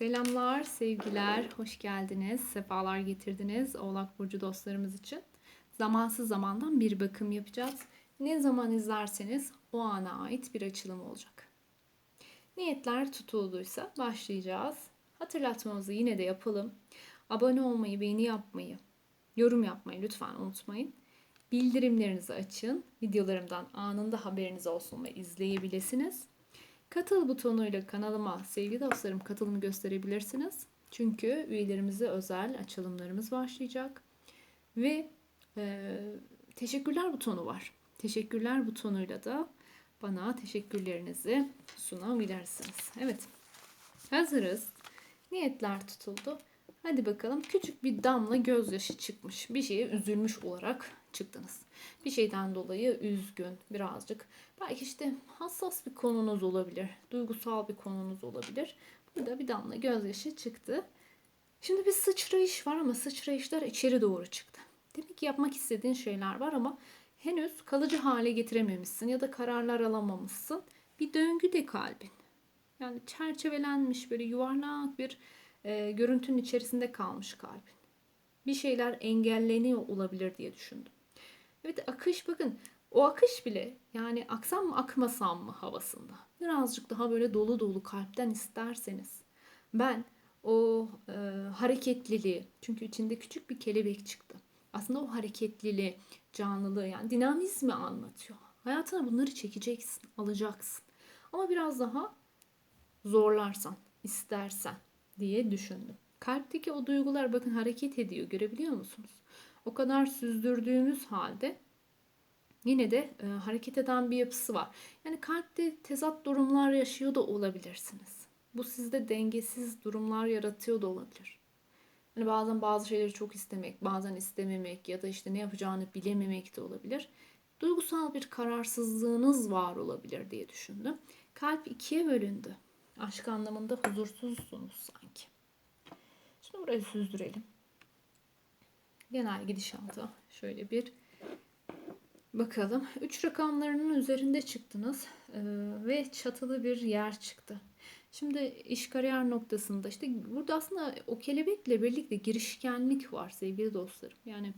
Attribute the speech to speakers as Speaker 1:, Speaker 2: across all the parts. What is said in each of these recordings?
Speaker 1: Selamlar, sevgiler, hoş geldiniz, sefalar getirdiniz Oğlak Burcu dostlarımız için. Zamansız zamandan bir bakım yapacağız. Ne zaman izlerseniz o ana ait bir açılım olacak. Niyetler tutulduysa başlayacağız. Hatırlatmamızı yine de yapalım. Abone olmayı, beğeni yapmayı, yorum yapmayı lütfen unutmayın. Bildirimlerinizi açın. Videolarımdan anında haberiniz olsun ve izleyebilirsiniz. Katıl butonuyla kanalıma sevgili dostlarım katılımı gösterebilirsiniz. Çünkü üyelerimize özel açılımlarımız başlayacak. Ve e, teşekkürler butonu var. Teşekkürler butonuyla da bana teşekkürlerinizi sunabilirsiniz. Evet. Hazırız. Niyetler tutuldu. Hadi bakalım küçük bir damla gözyaşı çıkmış. Bir şeye üzülmüş olarak çıktınız. Bir şeyden dolayı üzgün birazcık. Belki işte hassas bir konunuz olabilir. Duygusal bir konunuz olabilir. Burada bir damla gözyaşı çıktı. Şimdi bir sıçrayış var ama sıçrayışlar içeri doğru çıktı. Demek ki yapmak istediğin şeyler var ama henüz kalıcı hale getirememişsin ya da kararlar alamamışsın. Bir döngü de kalbin. Yani çerçevelenmiş böyle yuvarlak bir e, görüntünün içerisinde kalmış kalbin. Bir şeyler engelleniyor olabilir diye düşündüm. Evet akış bakın o akış bile yani aksam mı akmasam mı havasında. Birazcık daha böyle dolu dolu kalpten isterseniz. Ben o e, hareketliliği çünkü içinde küçük bir kelebek çıktı. Aslında o hareketliliği, canlılığı yani dinamizmi anlatıyor. Hayatına bunları çekeceksin, alacaksın. Ama biraz daha zorlarsan, istersen diye düşündüm. Kalpteki o duygular bakın hareket ediyor görebiliyor musunuz? O kadar süzdürdüğümüz halde yine de e, hareket eden bir yapısı var. Yani kalpte tezat durumlar yaşıyor da olabilirsiniz. Bu sizde dengesiz durumlar yaratıyor da olabilir. Hani bazen bazı şeyleri çok istemek, bazen istememek ya da işte ne yapacağını bilememek de olabilir. Duygusal bir kararsızlığınız var olabilir diye düşündüm. Kalp ikiye bölündü. Aşk anlamında huzursuzsunuz sanki. Şimdi burayı süzdürelim. Genel gidişata şöyle bir bakalım. Üç rakamlarının üzerinde çıktınız ve çatılı bir yer çıktı. Şimdi iş kariyer noktasında işte burada aslında o kelebekle birlikte girişkenlik var sevgili dostlarım. Yani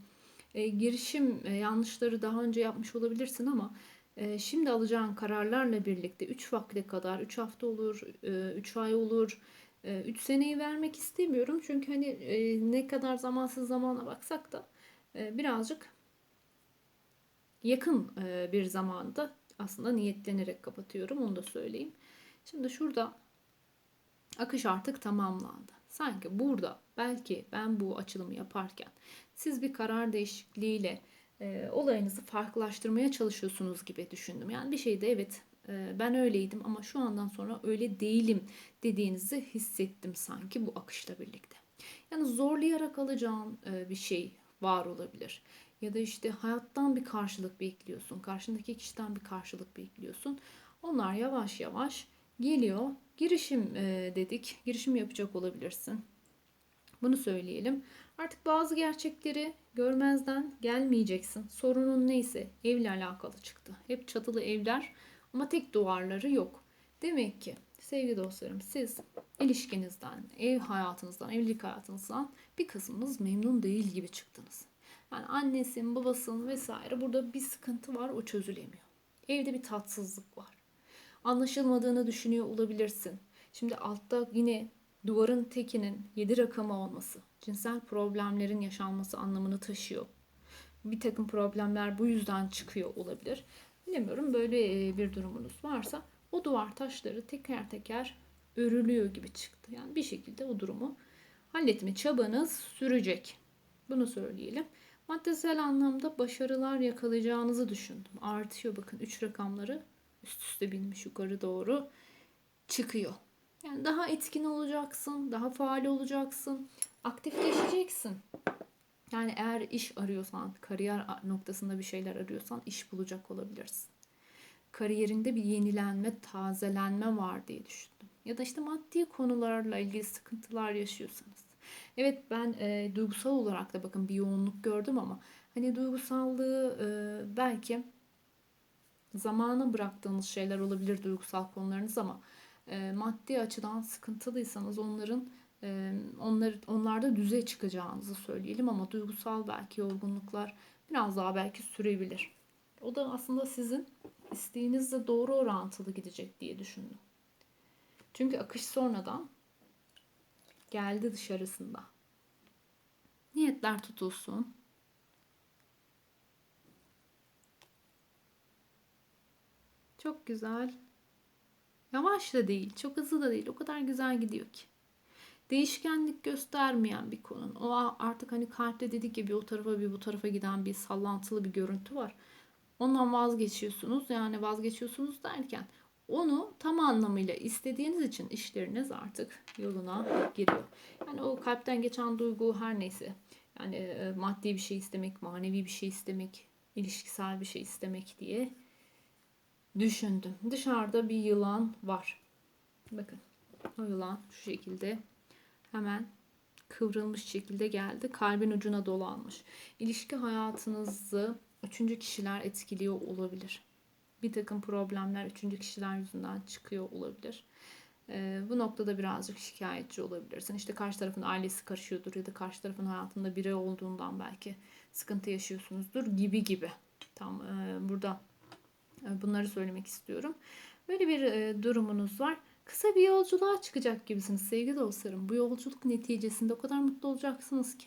Speaker 1: e, girişim e, yanlışları daha önce yapmış olabilirsin ama e, şimdi alacağın kararlarla birlikte 3 vakte kadar 3 hafta olur, 3 e, ay olur, 3 e, seneyi vermek istemiyorum. Çünkü hani e, ne kadar zamansız zamana baksak da e, birazcık yakın e, bir zamanda aslında niyetlenerek kapatıyorum. Onu da söyleyeyim. Şimdi şurada akış artık tamamlandı. Sanki burada belki ben bu açılımı yaparken siz bir karar değişikliğiyle e, olayınızı farklılaştırmaya çalışıyorsunuz gibi düşündüm. Yani bir şeyde evet ben öyleydim ama şu andan sonra öyle değilim dediğinizi hissettim sanki bu akışla birlikte. Yani zorlayarak alacağın e, bir şey var olabilir. Ya da işte hayattan bir karşılık bekliyorsun. Karşındaki kişiden bir karşılık bekliyorsun. Onlar yavaş yavaş geliyor. Girişim e, dedik. Girişim yapacak olabilirsin. Bunu söyleyelim. Artık bazı gerçekleri görmezden gelmeyeceksin. Sorunun neyse evle alakalı çıktı. Hep çatılı evler ama tek duvarları yok. Demek ki sevgili dostlarım siz ilişkinizden, ev hayatınızdan, evlilik hayatınızdan bir kısmınız memnun değil gibi çıktınız. Yani annesin, babasın vesaire burada bir sıkıntı var o çözülemiyor. Evde bir tatsızlık var. Anlaşılmadığını düşünüyor olabilirsin. Şimdi altta yine duvarın tekinin 7 rakamı olması, cinsel problemlerin yaşanması anlamını taşıyor. Bir takım problemler bu yüzden çıkıyor olabilir. Bilemiyorum böyle e, bir durumunuz varsa o duvar taşları teker teker örülüyor gibi çıktı. Yani bir şekilde o durumu halletme çabanız sürecek. Bunu söyleyelim. Maddesel anlamda başarılar yakalayacağınızı düşündüm. Artıyor bakın 3 rakamları üst üste binmiş yukarı doğru çıkıyor. Yani daha etkin olacaksın, daha faal olacaksın, aktifleşeceksin. Yani eğer iş arıyorsan, kariyer noktasında bir şeyler arıyorsan iş bulacak olabilirsin. Kariyerinde bir yenilenme, tazelenme var diye düşündüm. Ya da işte maddi konularla ilgili sıkıntılar yaşıyorsanız. Evet ben e, duygusal olarak da bakın bir yoğunluk gördüm ama hani duygusallığı e, belki zamana bıraktığınız şeyler olabilir duygusal konularınız ama e, maddi açıdan sıkıntılıysanız onların e, onlar, onlarda düze çıkacağınızı söyleyelim ama duygusal belki yorgunluklar biraz daha belki sürebilir. O da aslında sizin isteğinizle doğru orantılı gidecek diye düşündüm. Çünkü akış sonradan geldi dışarısında. Niyetler tutulsun. Çok güzel. Yavaş da değil, çok hızlı da değil. O kadar güzel gidiyor ki. Değişkenlik göstermeyen bir konu. O artık hani kalpte dedik ya bir o tarafa bir bu tarafa giden bir sallantılı bir görüntü var. Ondan vazgeçiyorsunuz. Yani vazgeçiyorsunuz derken onu tam anlamıyla istediğiniz için işleriniz artık yoluna giriyor. Yani o kalpten geçen duygu her neyse. Yani e, maddi bir şey istemek, manevi bir şey istemek, ilişkisel bir şey istemek diye düşündüm. Dışarıda bir yılan var. Bakın o yılan şu şekilde hemen kıvrılmış şekilde geldi. Kalbin ucuna dolanmış. İlişki hayatınızı üçüncü kişiler etkiliyor olabilir. Bir takım problemler üçüncü kişiler yüzünden çıkıyor olabilir. Ee, bu noktada birazcık şikayetçi olabilirsin. İşte karşı tarafın ailesi karışıyordur ya da karşı tarafın hayatında biri olduğundan belki sıkıntı yaşıyorsunuzdur gibi gibi. Tam e, burada e, bunları söylemek istiyorum. Böyle bir e, durumunuz var. Kısa bir yolculuğa çıkacak gibisiniz sevgili dostlarım. Bu yolculuk neticesinde o kadar mutlu olacaksınız ki.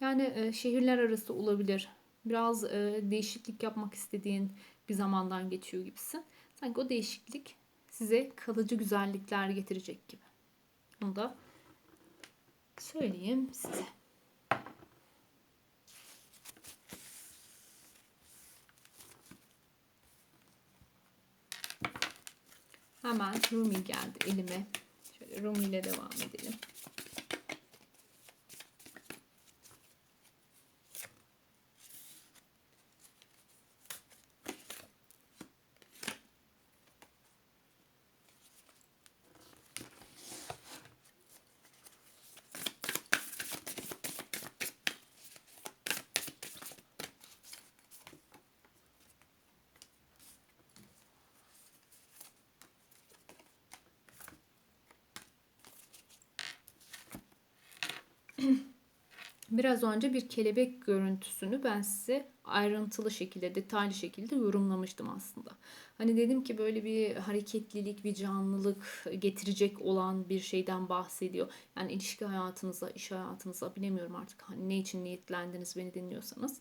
Speaker 1: Yani e, şehirler arası olabilir. Biraz e, değişiklik yapmak istediğin bir zamandan geçiyor gibisin. Sanki o değişiklik size kalıcı güzellikler getirecek gibi. Bunu da söyleyeyim size. Hemen Rumi geldi elime. Şöyle Rumi ile devam edelim. Biraz önce bir kelebek görüntüsünü ben size ayrıntılı şekilde, detaylı şekilde yorumlamıştım aslında. Hani dedim ki böyle bir hareketlilik, bir canlılık getirecek olan bir şeyden bahsediyor. Yani ilişki hayatınıza, iş hayatınıza bilemiyorum artık hani ne için niyetlendiniz beni dinliyorsanız.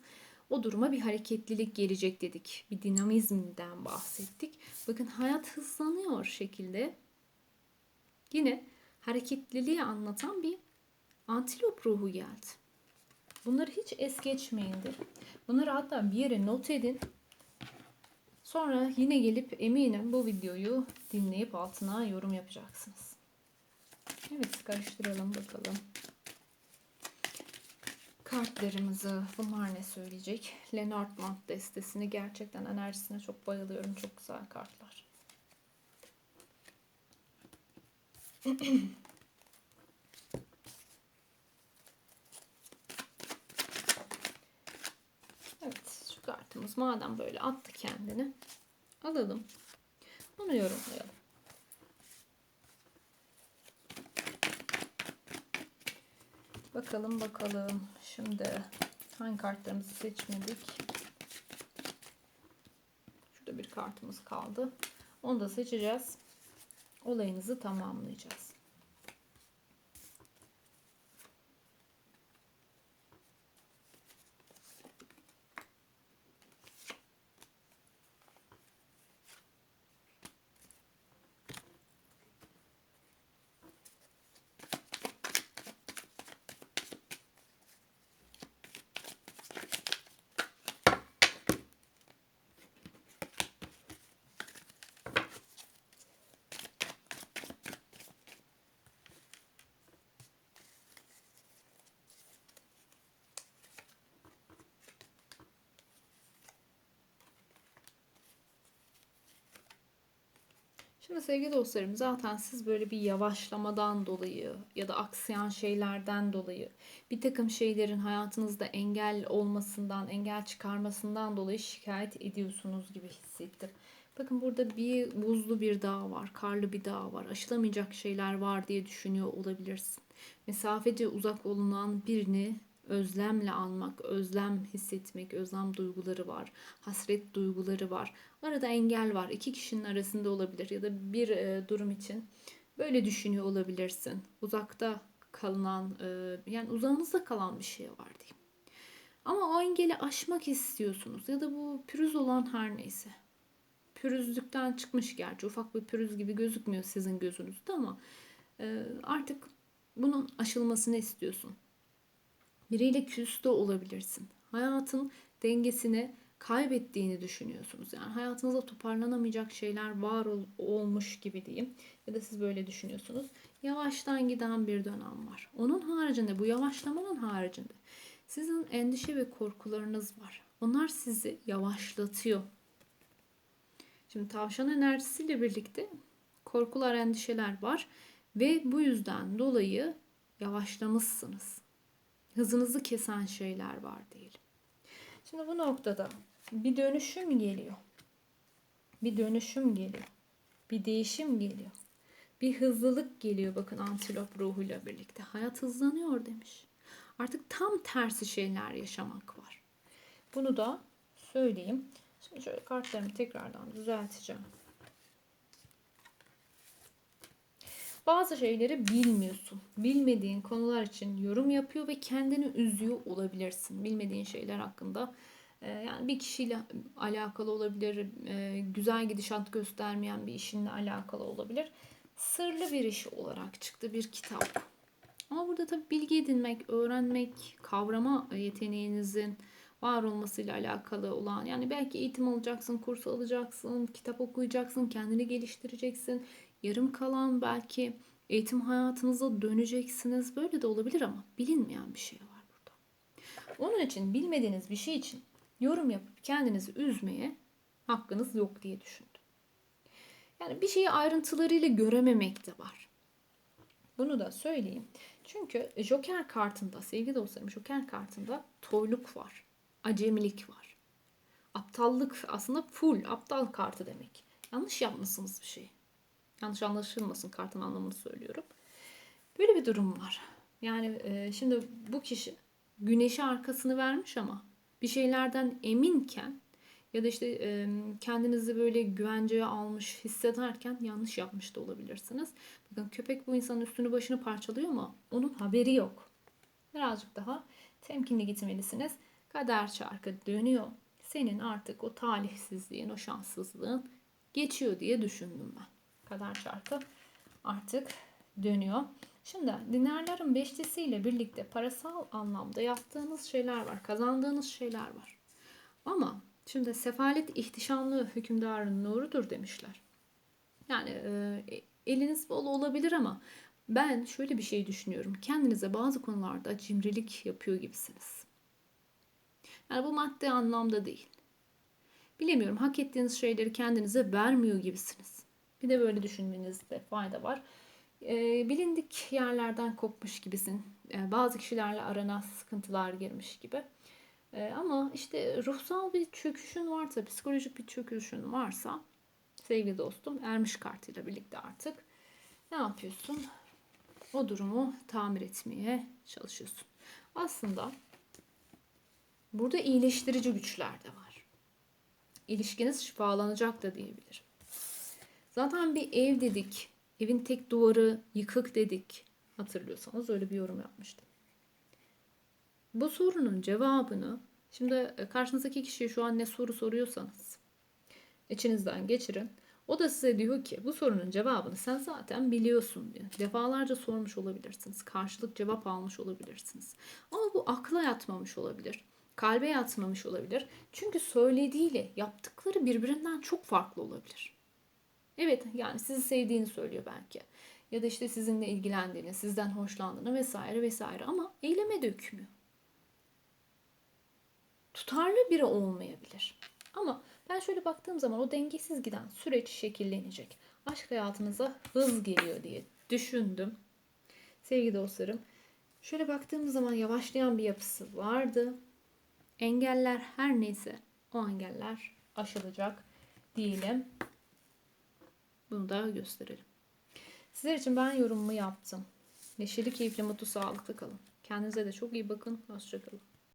Speaker 1: O duruma bir hareketlilik gelecek dedik. Bir dinamizmden bahsettik. Bakın hayat hızlanıyor şekilde. Yine hareketliliği anlatan bir antilop ruhu geldi. Bunları hiç es geçmeyin derim. Bunları hatta bir yere not edin. Sonra yine gelip eminim bu videoyu dinleyip altına yorum yapacaksınız. Evet karıştıralım bakalım. Kartlarımızı bunlar ne söyleyecek? Lenormand destesini gerçekten enerjisine çok bayılıyorum. Çok güzel kartlar. kartımız madem böyle attı kendini alalım. Onu yorumlayalım. Bakalım bakalım. Şimdi hangi kartlarımızı seçmedik? Şurada bir kartımız kaldı. Onu da seçeceğiz. Olayınızı tamamlayacağız. Şimdi sevgili dostlarım zaten siz böyle bir yavaşlamadan dolayı ya da aksayan şeylerden dolayı bir takım şeylerin hayatınızda engel olmasından, engel çıkarmasından dolayı şikayet ediyorsunuz gibi hissettim. Bakın burada bir buzlu bir dağ var, karlı bir dağ var. Aşılamayacak şeyler var diye düşünüyor olabilirsin. Mesafece uzak olunan birini özlemle anmak, özlem hissetmek, özlem duyguları var, hasret duyguları var. Arada engel var. İki kişinin arasında olabilir ya da bir e, durum için böyle düşünüyor olabilirsin. Uzakta kalınan, e, yani uzağınızda kalan bir şey var diyeyim. Ama o engeli aşmak istiyorsunuz ya da bu pürüz olan her neyse. Pürüzlükten çıkmış gerçi ufak bir pürüz gibi gözükmüyor sizin gözünüzde ama e, artık bunun aşılmasını istiyorsun. Biriyle küs de olabilirsin. Hayatın dengesini kaybettiğini düşünüyorsunuz. Yani hayatınızda toparlanamayacak şeyler var ol, olmuş gibi diyeyim. Ya da siz böyle düşünüyorsunuz. Yavaştan giden bir dönem var. Onun haricinde, bu yavaşlamanın haricinde sizin endişe ve korkularınız var. Onlar sizi yavaşlatıyor. Şimdi tavşan enerjisiyle birlikte korkular, endişeler var ve bu yüzden dolayı yavaşlamışsınız. Hızınızı kesen şeyler var diyelim. Şimdi bu noktada bir dönüşüm geliyor. Bir dönüşüm geliyor. Bir değişim geliyor. Bir hızlılık geliyor bakın antilop ruhuyla birlikte. Hayat hızlanıyor demiş. Artık tam tersi şeyler yaşamak var. Bunu da söyleyeyim. Şimdi şöyle kartlarımı tekrardan düzelteceğim. Bazı şeyleri bilmiyorsun. Bilmediğin konular için yorum yapıyor ve kendini üzüyor olabilirsin. Bilmediğin şeyler hakkında e, yani bir kişiyle alakalı olabilir, e, güzel gidişat göstermeyen bir işinle alakalı olabilir. Sırlı bir iş olarak çıktı bir kitap. Ama burada tabii bilgi edinmek, öğrenmek, kavrama yeteneğinizin var olmasıyla alakalı olan yani belki eğitim alacaksın, kurs alacaksın, kitap okuyacaksın, kendini geliştireceksin. Yarım kalan belki eğitim hayatınıza döneceksiniz. Böyle de olabilir ama bilinmeyen bir şey var burada. Onun için bilmediğiniz bir şey için yorum yapıp kendinizi üzmeye hakkınız yok diye düşündüm. Yani bir şeyi ayrıntılarıyla görememek de var. Bunu da söyleyeyim. Çünkü Joker kartında sevgili dostlarım Joker kartında toyluk var. Acemilik var. Aptallık aslında full aptal kartı demek. Yanlış yapmışsınız bir şey. Yanlış anlaşılmasın kartın anlamını söylüyorum. Böyle bir durum var. Yani e, şimdi bu kişi güneşi arkasını vermiş ama bir şeylerden eminken ya da işte e, kendinizi böyle güvenceye almış hissederken yanlış yapmış da olabilirsiniz. Bakın köpek bu insanın üstünü başını parçalıyor ama onun haberi yok. Birazcık daha temkinli gitmelisiniz. Kader çarkı dönüyor. Senin artık o talihsizliğin, o şanssızlığın geçiyor diye düşündüm ben. Kader çarkı artık dönüyor. Şimdi dinarların beşlisiyle birlikte parasal anlamda yaptığınız şeyler var, kazandığınız şeyler var. Ama şimdi sefalet ihtişamlı hükümdarın nurudur demişler. Yani e, eliniz bol olabilir ama ben şöyle bir şey düşünüyorum. Kendinize bazı konularda cimrilik yapıyor gibisiniz. Yani bu maddi anlamda değil. Bilemiyorum hak ettiğiniz şeyleri kendinize vermiyor gibisiniz. Bir de böyle düşünmenizde fayda var. E, bilindik yerlerden kopmuş gibisin. E, bazı kişilerle arana sıkıntılar girmiş gibi. E, ama işte ruhsal bir çöküşün varsa, psikolojik bir çöküşün varsa sevgili dostum ermiş kartıyla birlikte artık ne yapıyorsun? O durumu tamir etmeye çalışıyorsun. Aslında burada iyileştirici güçler de var. İlişkiniz şifalanacak da diyebilirim. Zaten bir ev dedik. Evin tek duvarı yıkık dedik. Hatırlıyorsanız öyle bir yorum yapmıştım. Bu sorunun cevabını şimdi e, karşınızdaki kişiye şu an ne soru soruyorsanız içinizden geçirin. O da size diyor ki bu sorunun cevabını sen zaten biliyorsun diyor. Defalarca sormuş olabilirsiniz. Karşılık cevap almış olabilirsiniz. Ama bu akla yatmamış olabilir. Kalbe yatmamış olabilir. Çünkü söylediğiyle yaptıkları birbirinden çok farklı olabilir. Evet yani sizi sevdiğini söylüyor belki. Ya da işte sizinle ilgilendiğini, sizden hoşlandığını vesaire vesaire ama eyleme dökmüyor. Tutarlı biri olmayabilir. Ama ben şöyle baktığım zaman o dengesiz giden süreç şekillenecek. Aşk hayatınıza hız geliyor diye düşündüm. Sevgili dostlarım, şöyle baktığımız zaman yavaşlayan bir yapısı vardı. Engeller her neyse o engeller aşılacak diyelim. Bunu da gösterelim. Sizler için ben yorumumu yaptım. Neşeli, keyifli, mutlu, sağlıklı kalın. Kendinize de çok iyi bakın. Hoşçakalın.